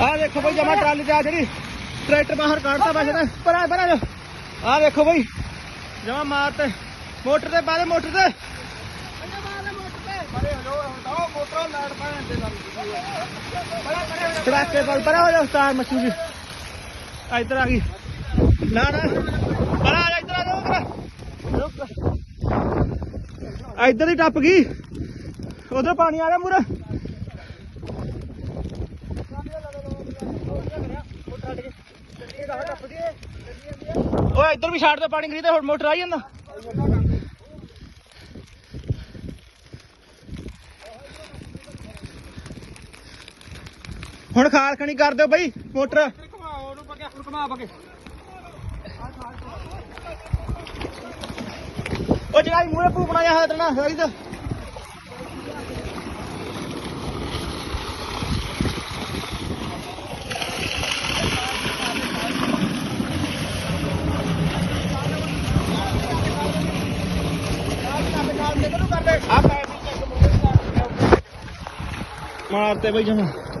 ਆ ਦੇਖੋ ਬਈ ਜਮਾ ਟਰਾਲੀ ਤੇ ਆ ਜਿਹੜੀ ਟਰੈਕਟਰ ਬਾਹਰ ਕੱਢਤਾ ਬਸ ਇਹਨੇ। ਪਰਾਂ ਪਰਾਂ ਜੋ। ਆ ਦੇਖੋ ਬਈ, ਜਮਾ ਮਾਰ ਤੇ ਮੋਟਰ ਤੇ ਬਾਦੇ ਮੋਟਰ ਤੇ। ਟਰੱਕੇ ਪਰ ਪਰਾਂ ਹੋ ਜਾ ਸਟਾਰ ਮੱਛੂ ਜੀ। ਇੱਧਰ ਆ ਗਈ। ਨਾ ਨਾ। ਪਰਾਂ ਆ ਜਾ, ਇੱਧਰ ਆ ਜਾ ਰੁਕ ਇੱਧਰ ਹੀ ਟੱਪ ਗਈ। ਉਧਰ ਪਾਣੀ ਆ ਰਿਹਾ ਮੂਰੇ ਓਏ, ਇੱਧਰ ਵੀ ਛੱਡ ਦੇ, ਪਾਣੀ ਗਰੀ ਤੇ ਹੁਣ ਮੋਟਰ ਆ ਜਾਂਦਾ। ਹੁਣ ਖਾਲ ਖਣੀ ਕਰ ਦਿਓ ਬਈ, ਮੋਟਰ। ਘੁਮਾ ਉਹ ਜਿਹੜਾ ਮੂਹਰੇ ਭੂਕਣਾ ਜਾ ਹੱਥ ਨਾ ਸਹੀ ਤਾਂ। ਮਾਰਤੇ ਬਈ ਜਮਾ।